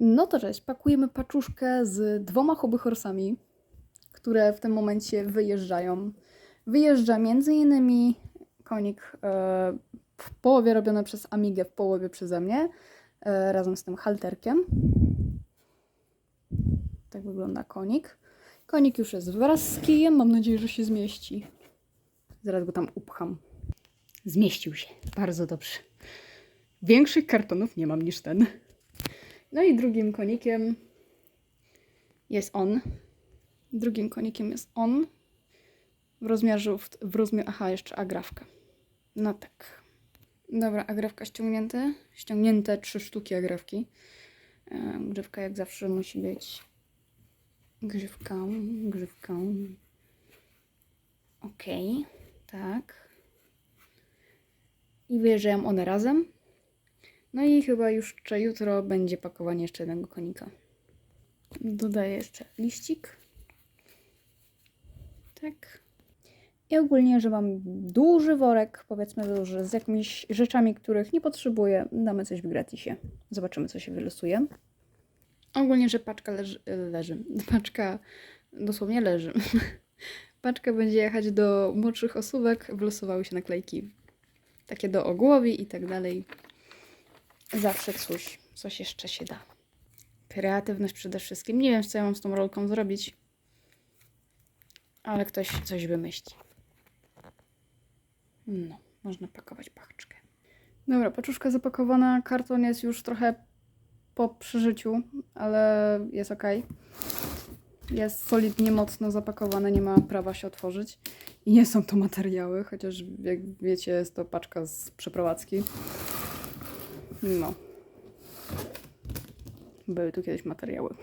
No to cześć, pakujemy paczuszkę z dwoma hobby które w tym momencie wyjeżdżają. Wyjeżdża między innymi konik e, w połowie robiony przez Amigę, w połowie przeze mnie, e, razem z tym halterkiem. Tak wygląda konik. Konik już jest wraz z kijem, mam nadzieję, że się zmieści. Zaraz go tam upcham. Zmieścił się, bardzo dobrze. Większych kartonów nie mam niż ten. No i drugim konikiem jest on. Drugim konikiem jest on. W rozmiarze, w, rozmiarze, aha, jeszcze agrafka. No tak. Dobra, agrafka ściągnięte. Ściągnięte trzy sztuki agrafki. E, Grzywka jak zawsze musi być grzywką, grzywką. Okej, tak. I wyjeżdżają one razem. No i chyba już jeszcze jutro będzie pakowanie jeszcze jednego konika. Dodaję jeszcze liścik. Tak. I ogólnie, że mam duży worek, powiedzmy duży, z jakimiś rzeczami, których nie potrzebuję. Damy coś w gratisie. Zobaczymy, co się wylosuje. Ogólnie, że paczka leży, leży. Paczka dosłownie leży. Paczka będzie jechać do młodszych osówek. Wylosowały się naklejki takie do ogłowi i tak dalej. Zawsze coś, coś jeszcze się da. Kreatywność przede wszystkim. Nie wiem, co ja mam z tą rolką zrobić, ale ktoś coś wymyśli. No, można pakować paczkę. Dobra, paczuszka zapakowana. Karton jest już trochę po przeżyciu, ale jest ok. Jest solidnie mocno zapakowane, nie ma prawa się otworzyć. I nie są to materiały, chociaż jak wiecie, jest to paczka z przeprowadzki. No. Były tu kiedyś materiały.